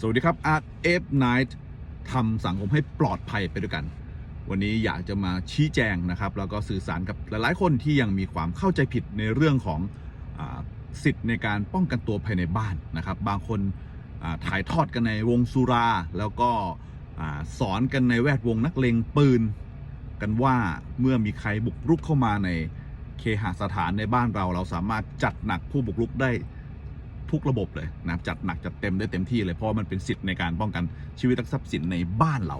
สวัสดีครับ Art F Night ทำสังคมให้ปลอดภัยไปด้วยกัน วันนี้อยากจะมาชี้แจงนะครับ แล้วก็สื่อสารกับหลายๆ คนที่ยังมีความเข้าใจผิดในเรื่องของอสิทธิ์ในการป้องกันตัวภายในบ้านนะครับ บางคนถ่ายทอดกันในวงสุรา แล้วก็อสอนกันในแวดวงนักเลงปืน กันว่าเมื่อมีใครบุกรุกเข้ามาในเคหสถานในบ้านเรา เราสามารถจัดหนักผู้บุกรุกได้ ทุกระบบเลยนะครับจัดหนักจัดเต็มได้เต็มที่เลยเพราะมันเป็นสิทธิ์ในการป้องกันชีวิตและทรัพย์สินในบ้านเรา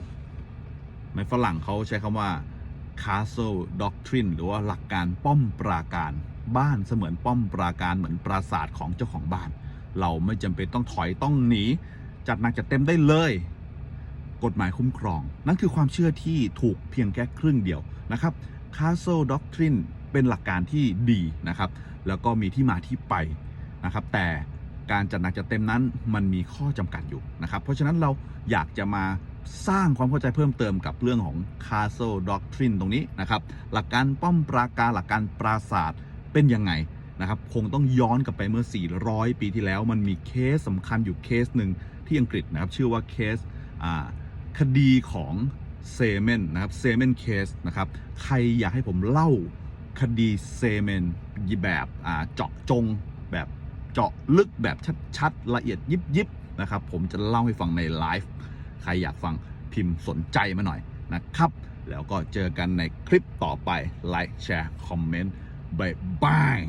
ในฝรั่งเขาใช้คำว่า castle doctrine หรือว่าหลักการป้อมปราการบ้านเสมือนป้อมปราการเหมือนปราสาทของเจ้าของบ้าน เราไม่จำเป็นต้องถอยต้องหนี จัดหนักจัดเต็มได้เลย กฎหมายคุ้มครอง นั่นคือความเชื่อที่ถูกเพียงแค่ครึ่งเดียวนะครับ castle doctrine เป็นหลักการที่ดีนะครับ แล้วก็มีที่มาที่ไปนะครับ แต่ การจัดหนักจัดเต็มนั้นมันมีข้อจำกัดอยู่นะครับ เพราะฉะนั้นเราอยากจะมาสร้างความเข้าใจเพิ่มเติมกับเรื่องของ castle doctrine ตรงนี้นะครับ หลักการป้อมปราการหลักการปราศาสตร์เป็นยังไงนะครับ คงต้องย้อนกลับไปเมื่อ 400 ปีที่แล้ว มันมีเคสสำคัญอยู่เคสหนึ่งที่อังกฤษนะครับ ชื่อว่าเคสคดีของเซเมนนะครับเซเมนเคสนะครับ ใครอยากให้ผมเล่าคดีเซเมนแบบเจาะจงแบบ เจาะลึกแบบชัดๆ ละเอียดยิบๆนะครับ ผมจะเล่าให้ฟังในไลฟ์ใครอยากฟังพิมพ์สนใจมาหน่อยนะครับ แล้วก็เจอกันในคลิปต่อไปไลค์แชร์คอมเมนต์บายบาย